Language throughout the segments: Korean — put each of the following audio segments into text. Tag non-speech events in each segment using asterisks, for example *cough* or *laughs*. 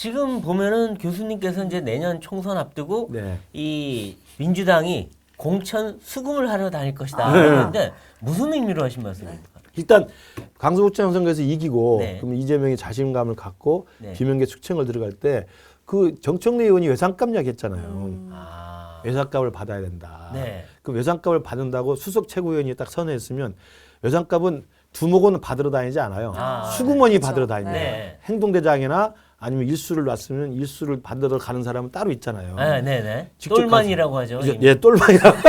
지금 보면은 교수님께서 이제 내년 총선 앞두고 네. 이 민주당이 공천 수금을 하러 다닐 것이다. 아. 그런데 무슨 의미로 하신 말씀입니까? 일단 강서구청 선거에서 이기고 네. 그럼 이재명이 자신감을 갖고 네. 비명계 숙청을 들어갈 때 그 정청래 의원이 외상값 이야기했잖아요. 음. 아, 외상값을 받아야 된다. 네. 그 외상값을 받는다고 수석 최고위원이 딱 선언했으면 외상값은 두목은 받으러 다니지 않아요. 아, 수구먼이 그렇죠. 받으러 다닙니다. 네. 행동대장이나 아니면 일수를 놨으면 일수를 받으러 가는 사람은 따로 있잖아요. 아, 네네. 직접 똘만이라고 하죠. 이제. 예, 똘마이라고. *laughs*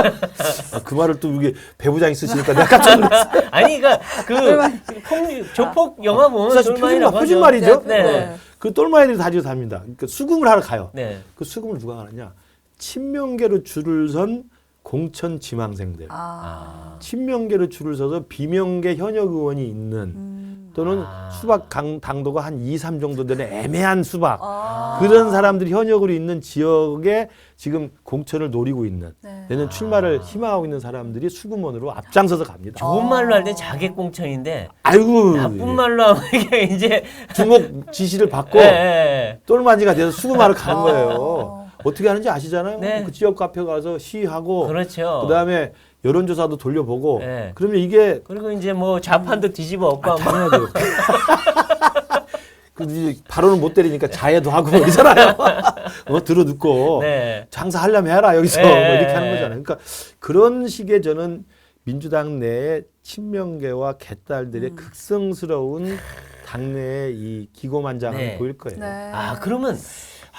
아, 그 말을 또 이게 배부장이 쓰시니까 내가 깜짝 놀랐어. *laughs* 아니, 그러니까 그 폭- 조폭 영화 보면 사실 표준, 똘만이라고 말, 표준 하죠. 말이죠. 네. 네. 그 똘마이들이 다지고 답니다. 그러니까 수금을 하러 가요. 네. 그 수금을 누가 가느냐? 친명계로 줄을 선 공천 지망생들. 아. 친명계로 줄을 서서 비명계 현역 의원이 있는 음. 또는 아. 수박 강, 당도가 한 2, 3 정도 되는 애매한 수박. 아. 그런 사람들이 현역으로 있는 지역에 지금 공천을 노리고 있는 네. 내년 출마를 희망하고 있는 사람들이 수금원으로 앞장서서 갑니다. 좋은 말로 할 때 자객 공천인데 아이고 나쁜 말로 하면 이게 이제 주목 지시를 받고 예, 예. 똘마지가 돼서 수금하러 가는 어. 거예요. 어떻게 하는지 아시잖아요. 네. 그 지역 카페 가서 시위하고 그렇죠. 그다음에 여론조사도 돌려보고 네. 그러면 이게 그리고 이제 뭐 좌판도 뒤집어 엎고 아, 하면 당연하죠. *laughs* 그 이제 바로는 못 때리니까 자해도 하고 이러잖아요. *laughs* 어, 들어듣고 네. 장사하려면 해라 여기서 네. 뭐 이렇게 하는 거잖아요. 그러니까 그런 식의 저는 민주당 내의 친명계와 개딸들의 음. 극성스러운 당내의 이 기고만장을 네. 보일 거예요. 네. 아 그러면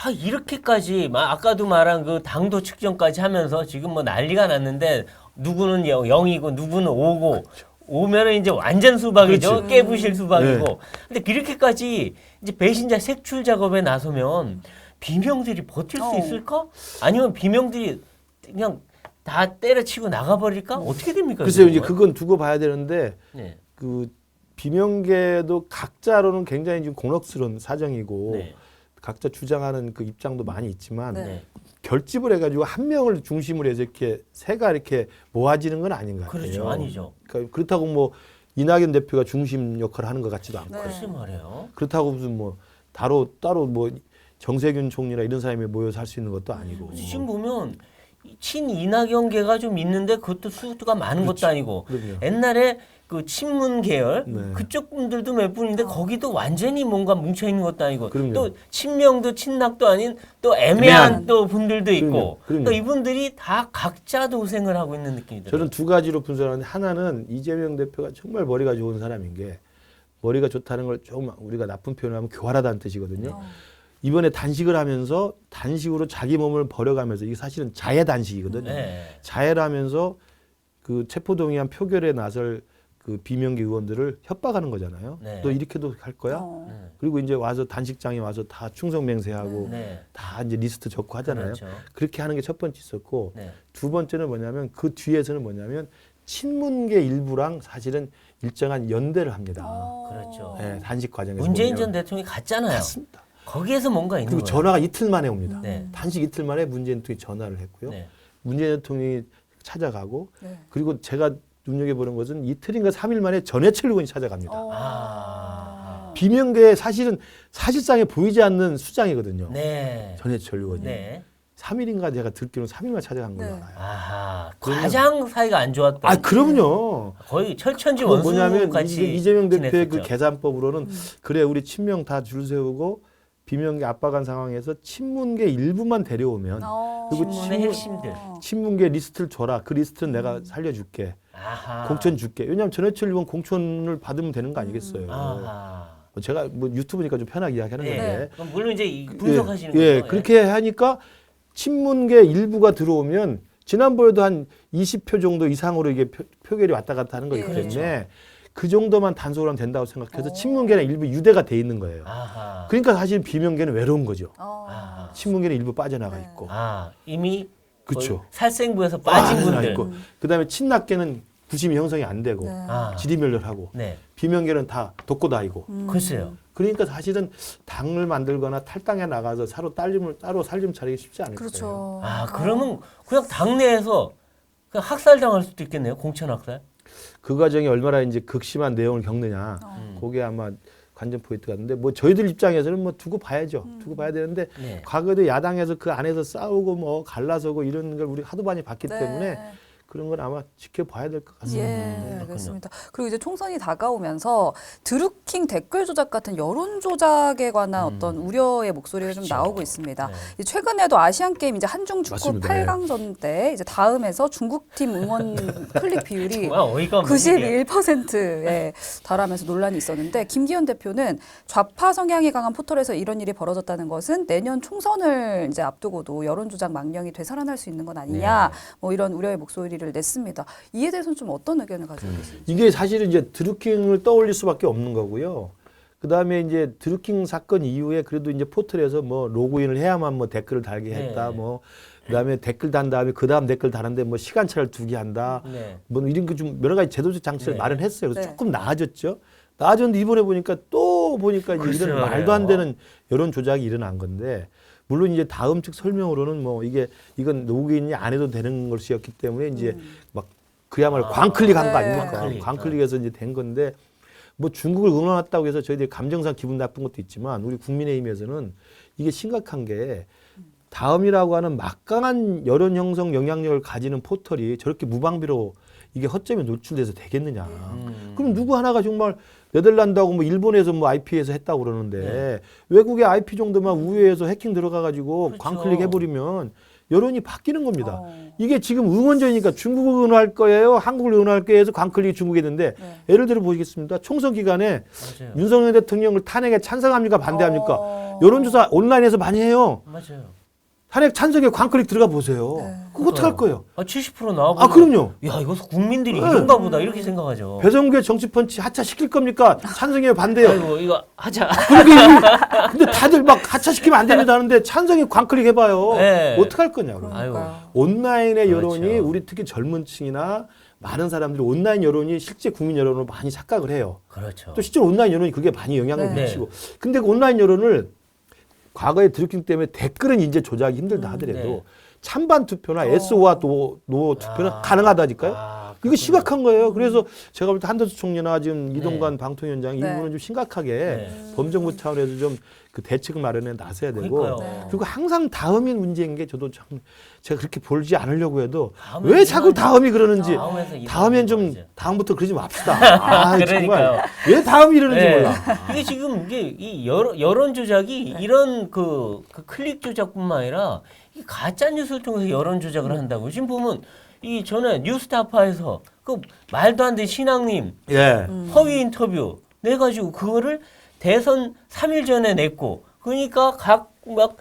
아 이렇게까지 막 아까도 말한 그 당도 측정까지 하면서 지금 뭐 난리가 났는데 누구는 영- 영이고 누구는 오고 오면은 이제 완전 수박이죠 그렇지. 깨부실 수박이고 네. 근데 이렇게까지 이제 배신자 색출 작업에 나서면 비명들이 버틸 수 어. 있을까 아니면 비명들이 그냥 다 때려치고 나가버릴까 어떻게 됩니까? 글쎄요, 이제 그건? 두고 봐야 되는데 네. 그 비명계도 각자로는 굉장히 좀 곤혹스러운 사정이고 네. 각자 주장하는 그 입장도 많이 있지만 네. 네. 결집을 해가지고 한 명을 중심으로 해서 이렇게 새가 이렇게 모아지는 건 아닌 것 같아요. 그렇죠 아니죠 그러니까 그렇다고 뭐 이낙연 대표가 중심 역할을 하는 것 같지도 않고 네. 글쎄 말이에요 그렇다고 무슨 뭐 따로 따로 뭐 정세균 총리나 이런 사람이 모여서 할 수 있는 것도 아니고 지금 보면 친 이낙연계가 좀 있는데 그것도 수가 많은 것도 아니고 그럼요. 옛날에 그 친문 계열 네. 그쪽 분들도 몇 분인데 거기도 완전히 뭔가 뭉쳐 있는 것도 아니고 그럼요. 또 친명도 친낙도 아닌 또 애매한 애매한. 또 분들도 있고 그럼요. 그럼요. 그러니까 이분들이 다 각자 도생을 하고 있는 느낌이 들어요. 저는 두 가지로 분석하는데 하나는 이재명 대표가 정말 머리가 좋은 사람인 게 머리가 좋다는 걸좀 우리가 나쁜 표현을 하면 교활하다는 뜻이거든요. 어. 이번에 단식을 하면서 단식으로 자기 몸을 버려가면서 이게 사실은 자해 단식이거든요. 네. 자해를 하면서 그 체포동의안 표결에 나설 그 비명계 의원들을 협박하는 거잖아요. 네. 너 이렇게도 할 거야? 어. 네. 그리고 이제 와서 단식장에 와서 다 충성맹세하고 네. 다 이제 리스트 적고 하잖아요. 그렇죠. 그렇게 하는 게 첫 번째 있었고 네. 두 번째는 뭐냐면 그 뒤에서는 뭐냐면 친문계 일부랑 사실은 일정한 연대를 합니다. 어. 그렇죠. 예, 단식 과정에서 문재인 보면. 전 대통령이 갔잖아요. 맞습니다. 거기에서 뭔가 있는 그리고 거예요. 전화가 이틀 만에 옵니다. 네. 단식 이틀 만에 문재인 대통령이 전화를 했고요. 네. 문재인 대통령이 찾아가고 네. 그리고 제가 눈여겨보는 것은 이틀인가 삼일 만에 전해철 의원이 찾아갑니다. 어. 아. 비명계에 사실은 사실상에 보이지 않는 수장이거든요. 네. 전해철 의원이. 네. 삼일인가 제가 듣기로는 삼일만 찾아간 걸로 네. 알아요. 그러면- 가장 사이가 안 좋았던. 아, 그럼요. 거의 철천지 원수 뭐냐면 같이 이재명 대표의 그 지냈었죠. 계산법으로는 음. 그래 우리 친명 다 줄 세우고 비명계 압박한 상황에서 친문계 일부만 데려오면 어. 그리고 친문의 친문- 핵심들. 친문계 리스트를 줘라. 그 리스트는 음. 내가 살려줄게. 아하. 공천 줄게. 왜냐하면 전해철 의원 공천을 받으면 되는 거 아니겠어요. 아하. 뭐 제가 뭐 유튜브니까 좀 편하게 이야기하는 네. 건데. 그럼 물론 이제 이 분석하시는 예, 예, 거죠. 그렇게 하니까 친문계 일부가 들어오면 지난번에도 한 20표 정도 이상으로 이게 표, 표결이 왔다 갔다 하는 거기 예. 때문에 그렇죠. 그 정도만 단속을 하면 된다고 생각해서 어. 친문계는 일부 유대가 돼 있는 거예요. 아하. 그러니까 사실 비명계는 외로운 거죠. 어. 아. 친문계는 일부 빠져나가 네. 있고. 아 이미 그쵸. 살생부에서 빠진 빠져나가 분들. 있고. 그다음에 친낙계는 구심이 형성이 안 되고 네. 아. 지리멸렬하고 네. 비명계는 다 독고다이고. 음. 글쎄요. 그러니까 사실은 당을 만들거나 탈당에 나가서 서로 딸림을 따로 살림 차리기 쉽지 않을 거예요. 그렇죠. 아 그러면 그냥 당내에서 그냥 학살 당할 수도 있겠네요. 공천 학살. 그 과정이 얼마나 이제 극심한 내용을 겪느냐. 어. 음. 그게 아마 관전 포인트가 있는데 뭐 저희들 입장에서는 뭐 두고 봐야죠. 두고 봐야 되는데 네. 과거에도 야당에서 그 안에서 싸우고 뭐 갈라서고 이런 걸 우리 하도 많이 봤기 네. 때문에 그런 건 아마 지켜봐야 될 것 같습니다. 예, 그렇군요. 알겠습니다. 그리고 이제 총선이 다가오면서 드루킹 댓글 조작 같은 여론 조작에 관한 어떤 우려의 목소리가 좀 음. 그렇죠. 나오고 있습니다. 네. 이 최근에도 아시안 게임 이제 한중 축구 맞습니다. 8강전 때 이제 다음에서 중국 팀 응원 *laughs* 클릭 비율이 정말 어이가 없는 일이에요. 91%에 *laughs* 달하면서 논란이 있었는데 김기현 대표는 좌파 성향이 강한 포털에서 이런 일이 벌어졌다는 것은 내년 총선을 이제 앞두고도 여론 조작 망령이 되살아날 수 있는 건 아니냐 네. 뭐 이런 우려의 목소리를 냈습니다. 이에 대해서는 좀 어떤 의견을 가지고 계십니까? 이게 사실은 이제 드루킹을 떠올릴 수밖에 없는 거고요. 그 다음에 이제 드루킹 사건 이후에 그래도 이제 포털에서 뭐 로그인을 해야만 뭐 댓글을 달게 했다. 네. 뭐 그다음에 댓글 단 다음에 그 다음 댓글 다는데 뭐 시간차를 두게 한다. 네. 뭐 이런 거좀 여러 가지 제도적 장치를 네. 마련했어요. 그래서 네. 조금 나아졌죠. 나아졌는데 이번에 보니까 또 보니까 이제 이런 말도 안. 되는 여론 조작이 일어난 건데 물론 이제 다음 측 설명으로는 뭐 이게 이건 로그인이 안 해도 되는 것이었기 때문에 이제 막 그야말로 아, 광클릭한 거 네. 아닙니까? 광클릭. 광클릭해서 이제 된 건데 뭐 중국을 응원했다고 해서 저희들이 감정상 기분 나쁜 것도 있지만 우리 국민의힘에서는 이게 심각한 게 다음이라고 하는 막강한 여론 형성 영향력을 가지는 포털이 저렇게 무방비로 이게 허점에 노출돼서 되겠느냐. 음. 그럼 누구 하나가 정말 네덜란드하고 뭐 일본에서 뭐 IP에서 했다고 그러는데 외국의 IP 정도만 우회해서 해킹 들어가 가지고 그렇죠. 광클릭 해버리면 여론이 바뀌는 겁니다. 어. 이게 지금 응원전이니까 중국을 응원할 거예요, 한국을 응원할 거예요 해서 광클릭이 중국에 했는데 네. 예를 들어 보시겠습니다. 총선 기간에 맞아요. 윤석열 대통령을 탄핵에 찬성합니까 반대합니까? 어. 여론조사 온라인에서 많이 해요. 맞아요. 탄핵 찬성에 광클릭 들어가 보세요. 네. 그거 어떡할 거예요? 아, 70% 나와 아, 그럼요. 야, 이거 국민들이 네. 이런가 보다 이렇게 생각하죠. 배성규의 정치 펀치 하차 시킬 겁니까? 찬성해요, 반대요? 아이고, 이거 하자. 그렇게 *laughs* 근데 다들 막 하차 시키면 안 됩니다 하는데 찬성에 광클릭 해봐요. 네. 어떡할 거냐고. 아유. 그러니까요. 온라인의 그렇죠. 여론이 우리 특히 젊은 층이나 많은 사람들이 온라인 여론이 실제 국민 여론으로 많이 착각을 해요. 그렇죠. 또 실제 온라인 여론이 그게 많이 영향을 네. 미치고. 근데 그 온라인 여론을 과거에 드루킹 때문에 댓글은 이제 조작이 힘들다 하더라도 네. 찬반 투표나 어. SO와 노, 노 투표는 아. 가능하다니까요. 아, 이거. 심각한 거예요. 그래서 제가 볼 때 한덕수 총리나 지금 네. 이동관 방통위원장 이 네. 부분은 좀 심각하게 네. 범정부 차원에서 좀 그 대책을 마련해 나서야 되고 그러니까요. 네. 그리고 항상 다음이 문제인 게 저도 참 제가 그렇게 볼지 않으려고 해도 왜 자꾸 다음이 그러는지 다음에서 다음엔 좀 거지. 다음부터 그러지 맙시다. *laughs* 아, 그러니까요. 정말 왜 다음이 이러는지 네. 몰라. 이게 지금 이게 이 여론, 여론 조작이 이런 그, 그 클릭 조작뿐만 아니라 이 가짜 뉴스를 통해서 여론 조작을 한다고 지금 보면 이 전에 뉴스타파에서 그 말도 안 되는 신앙님 예. 허위 인터뷰 내 가지고 그거를 대선 3일 전에 냈고 그러니까 각막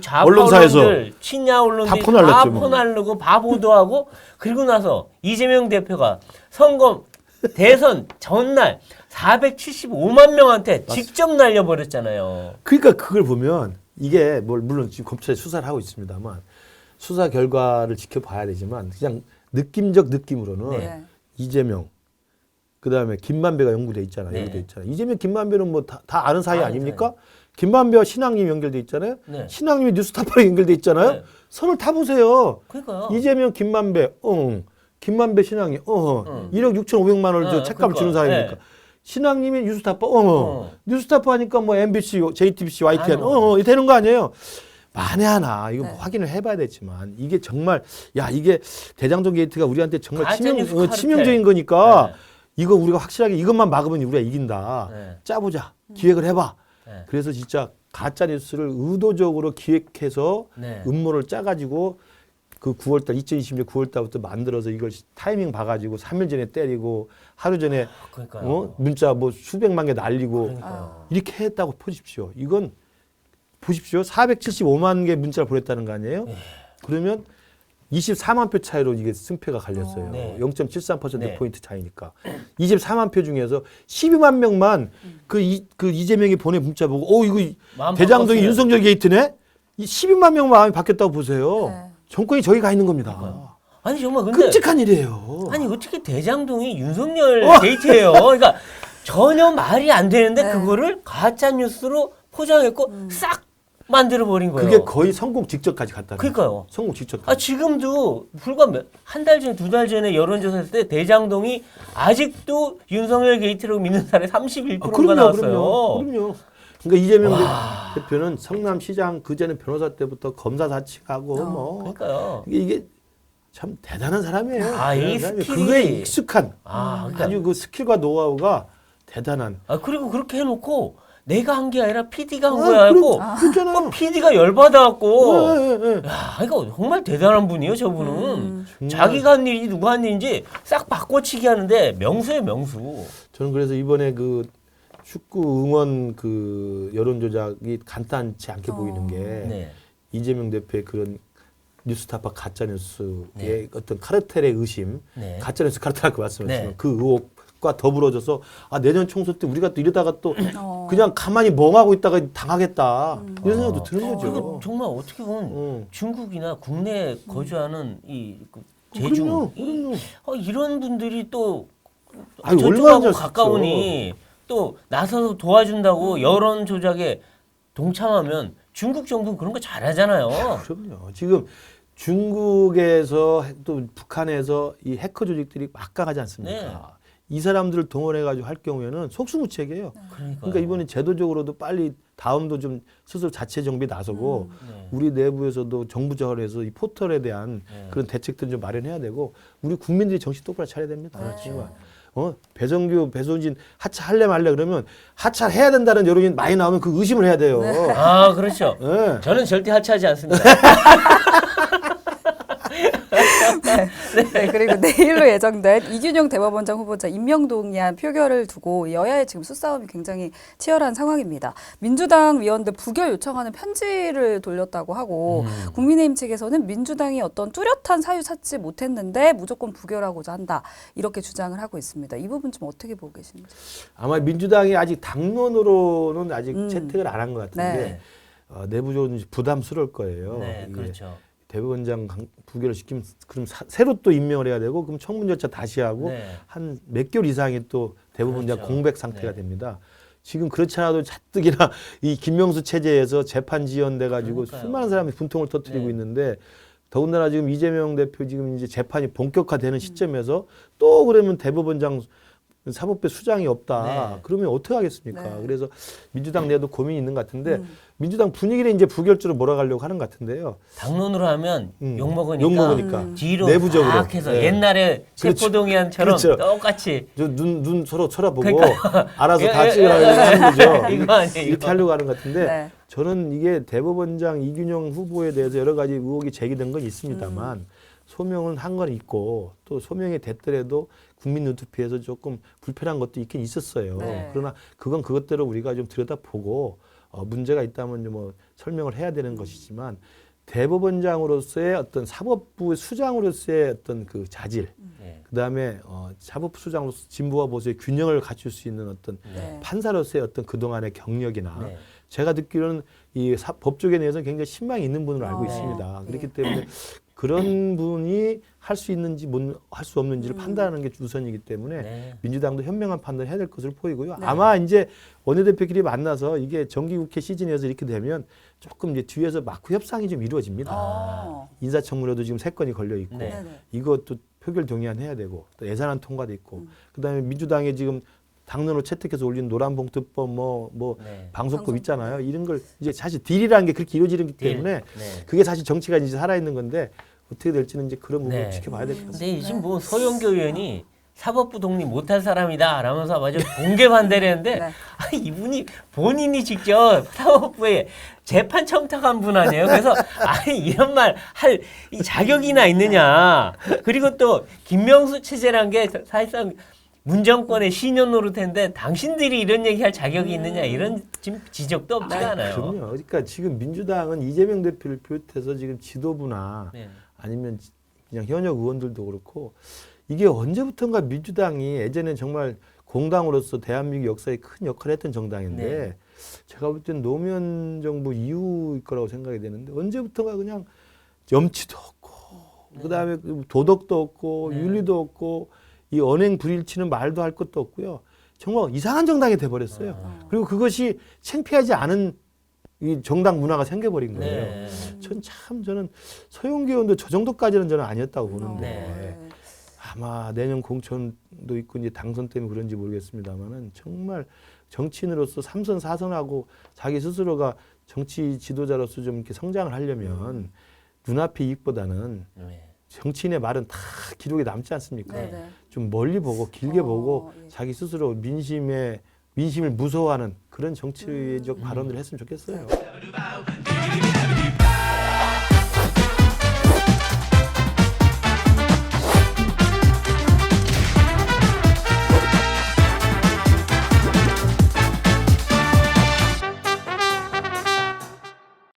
좌파 언론사에서 언론들 친야 언론들이 다 뭐. 포날르고 바보도 하고 그리고 나서 이재명 대표가 선거 대선 전날 475만 명한테 직접 날려버렸잖아요. 그러니까 그걸 보면 이게 뭘 물론 지금 검찰이 수사를 하고 있습니다만 수사 결과를 지켜봐야 되지만 그냥 느낌적 느낌으로는 네. 네. 이재명 그다음에 김만배가 연구돼 있잖아요. 네. 연구돼 있잖아요. 이재명 김만배는 뭐다 아는 사이 아닙니까? 김만배와 신앙님 연결돼 있잖아요. 네. 신앙님이 뉴스타파로 연결돼 있잖아요. 네. 선을 타보세요. 그러니까요. 이재명 김만배, 어, 김만배 신앙이, 어, 응. 1억 6,500만 원을 저 어, 책값을 그러니까, 주는 사람이니까. 네. 신앙님이 뉴스타파, 어, 어. 뉴스타파 하니까 뭐 MBC, JTBC, YTN. 어, 어, 되는 거 아니에요? 만에 하나 이거 네. 확인을 해봐야 되지만 이게 정말 야 이게 대장동 게이트가 우리한테 정말 치명, 어. 치명적인 거니까 네. 이거 우리가 확실하게 이것만 막으면 우리가 이긴다. 네. 짜보자. 기획을 해봐. 네. 그래서 진짜 가짜 뉴스를 의도적으로 기획해서 네. 음모를 짜가지고 그 9월달 2020년 9월달부터 만들어서 이걸 타이밍 봐가지고 3일 전에 때리고 하루 전에 그러니까요. 어? 문자 뭐 수백만 개 날리고 그러니까요. 이렇게 했다고 보십시오. 이건 보십시오. 475만 개 문자를 보냈다는 거 아니에요? 네. 그러면 24만 표 차이로 이게 승패가 갈렸어요. 네. 0.73% 네. 포인트 차이니까. 24만 표 중에서 12만 명만 그, 이, 그 이재명이 보낸 문자 보고, 어, 이거 대장동이 윤석열 게이트네? 이 12만 명 마음이 바뀌었다고 보세요. 네. 정권이 저기 가 있는 겁니다. 아니 정말 근데 끔찍한 일이에요. 아니 어떻게 대장동이 윤석열 어. 게이트예요. 그러니까 전혀 말이 안 되는데 네. 그거를 가짜 뉴스로 포장했고 싹 만들어 버린 거예요. 그게 거의 성공 직전까지 갔다. 그러니까요. 성공 직전. 아 지금도 불과 한 달 전, 두달 전에 여론조사했을 때 대장동이 아직도 윤석열 게이트라고 믿는 사람이 31%가 아, 그럼요, 나왔어요. 그럼요, 그럼요. 그러니까 이재명 대- 대표는 성남시장 그 전에 변호사 때부터 검사 사측하고 어, 뭐 그러니까요. 이게, 참 대단한 사람이에요. 아, 이. 스킬이- 그거에 익숙한 아, 그러니까 아주 그 스킬과 노하우가 대단한. 아 그리고 그렇게 해놓고 내가 한 게 아니라 PD가 한 아, 거야 하고 그렇잖아요. PD가 열받아갖고 예, 예, 예. 야 이거 정말 대단한 분이에요 저분은 음. 자기가 한 일이 누가 한 일인지 싹 바꿔치기 하는데 명수예요 명수 저는 그래서 이번에 그 축구 응원 그 여론 조작이 간단치 않게 어. 보이는 게 네. 이재명 대표의 그런 뉴스타파 가짜 뉴스의 네. 어떤 카르텔의 의심, 네. 가짜 뉴스 카르텔이라고 말씀하시면 네. 그 의혹 과 더불어져서 아 내년 총선 때 우리가 또 이러다가 또 *clears throat* 어. 그냥 가만히 멍하고 있다가 당하겠다 이런 생각도 아. 드는 거죠. 그리고 정말 어떻게 보면 어. 중국이나 국내에 거주하는 이그 그럼요, 제중 이- 그럼요. 어, 이런 분들이 또 아니, 얼마나 저쪽하고 잘 가까우니 또 나서서 도와준다고 여론 조작에 동참하면 중국 정부는 그런 거 잘하잖아요. 그럼요. 지금 중국에서 해- 또 북한에서 이 해커 조직들이 막강하지 않습니까? 네. 이 사람들을 동원해가지고 할 경우에는 속수무책이에요. 그러니까. 그러니까 이번에 제도적으로도 빨리 다음도 좀 스스로 자체 정비 나서고 네. 우리 내부에서도 정부적으로 해서 이 포털에 대한 네. 그런 대책들을 좀 마련해야 되고 우리 국민들이 정신 똑바로 차려야 됩니다. 그렇죠. 정말. 어 배정규 배소진 하차 할래 말래 그러면 하차 해야 된다는 여론이 많이 나오면 그 의심을 해야 돼요. 아 그렇죠. 예. 저는 절대 하차하지 않습니다. *laughs* 네, 그리고 내일로 예정된 이균용 대법원장 후보자 임명 동의안 표결을 두고 여야의 지금 수싸움이 굉장히 치열한 상황입니다. 민주당 위원들 부결 요청하는 편지를 돌렸다고 하고 음. 국민의힘 측에서는 민주당이 어떤 뚜렷한 사유 찾지 못했는데 무조건 부결하고자 한다 이렇게 주장을 하고 있습니다. 이 부분 좀 어떻게 보고 계십니까? 아마 민주당이 아직 당론으로는 아직 음. 채택을 안 한 것 같은데 네. 어, 내부적으로 부담스러울 거예요. 네, 그렇죠. 대법원장 강- 부결을 시키면 그럼 사- 새로 또 임명을 해야 되고 그럼 청문 절차 다시 하고 네. 한몇 개월 이상이 또 대법원장 그렇죠. 공백 상태가 네. 됩니다. 지금 그렇지 않아도 가뜩이나 이 김명수 체제에서 재판 지연돼 가지고. 수많은 사람이 분통을 터뜨리고 네. 있는데 더군다나 지금 이재명 대표 지금 이제 재판이 본격화되는 시점에서 또 그러면 대법원장 사법부 수장이 없다. 네. 그러면 어떻게 하겠습니까? 네. 그래서 민주당 내에도 고민이 있는 것 같은데 음. 민주당 분위기를 이제 부결주로 몰아가려고 하는 것 같은데요. 당론으로 하면 음. 욕 먹으니까, 욕 먹으니까. 음. 뒤로 내부적으로. 막 해서 네. 옛날에 그렇죠. 세포동의안처럼 그렇죠. 똑같이 눈, 눈 서로 쳐다보고 그러니까. *laughs* 알아서 예, 다 예, 찍으라고 예, 하는 거죠. 이거 아니에요, 이렇게 이거. 하려고 하는 것 같은데 네. 저는 이게 대법원장 이균영 후보에 대해서 여러 가지 의혹이 제기된 건 있습니다만 음. 소명은 한 건 있고 또 소명이 됐더라도 국민 눈높이에서 조금 불편한 것도 있긴 있었어요. 네. 그러나 그건 그것대로 우리가 좀 들여다보고 어, 문제가 있다면 뭐 설명을 해야 되는 것이지만 대법원장으로서의 어떤 사법부 수장으로서의 어떤 그 자질, 네. 그 다음에 어, 사법부 수장으로서 진보와 보수의 균형을 갖출 수 있는 어떤 네. 판사로서의 어떤 그동안의 경력이나 네. 제가 듣기로는 이 사, 법조계 내에서 굉장히 신망이 있는 분으로 알고 어, 있습니다. 네. 그렇기 때문에 *clears throat* 그런 분이 할 수 있는지 할 수 없는지를 음. 판단하는 게 우선이기 때문에 네. 민주당도 현명한 판단을 해야 될 것으로 보이고요. 네. 아마 이제 원내대표끼리 만나서 이게 정기국회 시즌에서 이렇게 되면 조금 이제 뒤에서 마크 협상이 좀 이루어집니다. 어. 인사청문회도 지금 세 건이 걸려 있고 네. 네네. 이것도 표결 동의안 해야 되고 또 예산안 통과도 있고 음. 그다음에 민주당에 지금 당론을 채택해서 올린 노란봉투법 뭐뭐 네. 방송법. 있잖아요. 이런 걸 이제 사실 딜이라는 게 그렇게 이루어지기 딜. 때문에 네. 그게 사실 정치가 이제 살아 있는 건데 어떻게 될지는 이제 그런 부분을 네. 지켜봐야 될 것 같습니다. 근데 지금 뭐 서영교 의원이 사법부 독립 못할 사람이다 라면서 아주 공개 반대를 했는데 네. 아, 이분이 본인이 직접 사법부에 재판 청탁한 분 아니에요? 그래서 아니 이런 말할이 자격이나 있느냐 그리고 또 김명수 체제란 게 사실상 문정권의 신년 노릇인데 당신들이 이런 얘기할 자격이 있느냐 이런 지금 지적도 없지가 않아요. 그럼요. 그러니까 지금 민주당은 이재명 대표를 비롯해서 지금 지도부나 네. 아니면 그냥 현역 의원들도 그렇고 이게 언제부턴가 민주당이 예전에 정말 공당으로서 대한민국 역사에 큰 역할을 했던 정당인데 네. 제가 볼 땐 노무현 정부 이후일 거라고 생각이 되는데 언제부턴가 그냥 염치도 없고 그다음에 그 도덕도 없고 네. 윤리도 없고 이 언행 불일치는 말도 할 것도 없고요. 정말 이상한 정당이 돼 버렸어요. 아. 그리고 그것이 창피하지 않은 이 정당 문화가 생겨버린 거예요. 네. 전참 저는 소영기 의원도 저 정도까지는 저는 아니었다고 보는데 네. 아마 내년 공천도 있고 이제 당선 때문에 그런지 모르겠습니다만은 정말 정치인으로서 삼선 사선하고 자기 스스로가 정치 지도자로서 좀 이렇게 성장을 하려면 눈앞의 이익보다는 네. 정치인의 말은 다 기록에 남지 않습니까? 네. 네. 좀 멀리 보고 길게 어, 보고 예. 자기 스스로 민심에 민심을 무서워하는 그런 정치적 음. 발언을 했으면 좋겠어요. 네.